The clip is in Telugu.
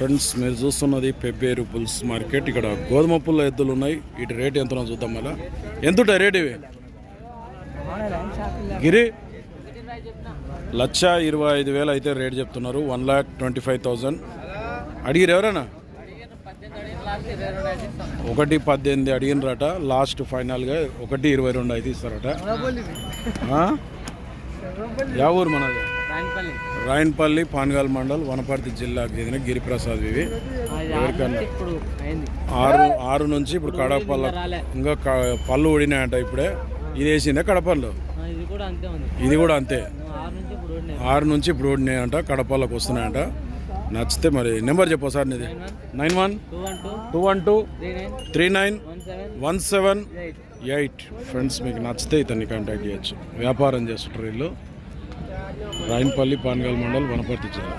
ఫ్రెండ్స్ మీరు చూస్తున్నది పెబ్బేరు పుల్స్ మార్కెట్. ఇక్కడ గోధుమ పుల్ల ఎద్దులు ఉన్నాయి. వీటి రేట్ ఎంతనో చూద్దాం మళ్ళా. ఎంత రేట్ ఇవి? గిరి? లక్ష ఇరవై ఐదు వేలు అయితే రేట్ చెప్తున్నారు. One lakh twenty five thousand. అడిగిరు ఎవరైనా? ఒకటి పద్దెనిమిది అడిగినరట. లాస్ట్ ఫైనల్గా ఒకటి ఇరవై రెండు అయితే ఇస్తారట. యా ఊరు మనది? రాయనపల్లి. పాన్గాల్ మండల్ వనపర్తి జిల్లాకు చెందిన గిరిప్రసాద్ ఇవి ఎవరికన్నా ఆరు ఆరు నుంచి ఇప్పుడు కడపల్ల ఇంకా పళ్ళు ఊడినాయంట ఇప్పుడే. ఇది వేసిందే కడపల్లో ఇది కూడా అంతే ఆరు నుంచి ఇప్పుడు ఊడినాయంట కడపల్లోకి వస్తున్నాయంట. నచ్చితే మరి నెంబర్ చెప్పు సార్ నీది. Nine one. Two one two. Three nine. One seven. One seven. Eight. Eight. Friends మీకు నచ్చితే ఇతన్ని కాంటాక్ట్ చేయొచ్చు. వ్యాపారం చేస్తుంటారు వీళ్ళు. రాయన్పల్లి పాన్గాల్ మండల్ వనపర్తి జిల్లా.